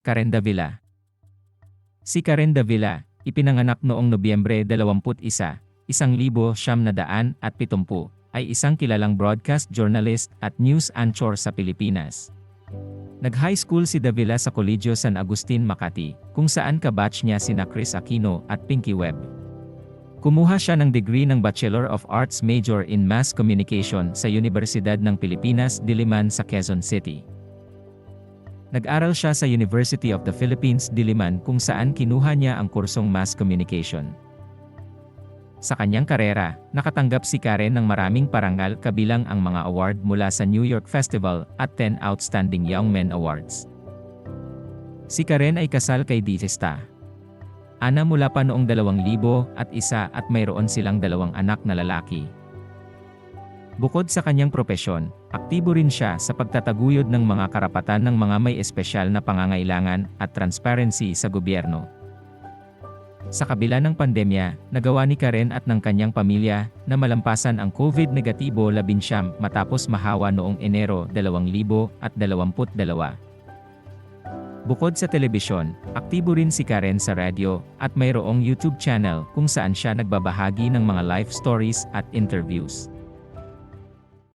Karen Davila Si Karen Davila, ipinanganak noong Nobyembre 21, 1970 ay isang kilalang broadcast journalist at news anchor sa Pilipinas. Nag-high school si Davila sa Colegio San Agustin, Makati, kung saan kabatch niya sina Chris Aquino at Pinky Webb. Kumuha siya ng degree ng Bachelor of Arts major in Mass Communication sa Universidad ng Pilipinas, Diliman sa Quezon City. Nag-aral siya sa University of the Philippines, Diliman kung saan kinuha niya ang kursong Mass Communication. Sa kanyang karera, nakatanggap si Karen ng maraming parangal kabilang ang mga award mula sa New York Festival at 10 Outstanding Young Men Awards. Si Karen ay kasal kay Ditesta. Ana mula pa noong 2000 at isa at mayroon silang dalawang anak na lalaki. Bukod sa kanyang propesyon, aktibo rin siya sa pagtataguyod ng mga karapatan ng mga may espesyal na pangangailangan at transparency sa gobyerno. Sa kabila ng pandemya, nagawa ni Karen at ng kanyang pamilya na malampasan ang COVID negatibo labinsyam matapos mahawa noong Enero 2022. Bukod sa telebisyon, aktibo rin si Karen sa radyo at mayroong YouTube channel kung saan siya nagbabahagi ng mga life stories at interviews.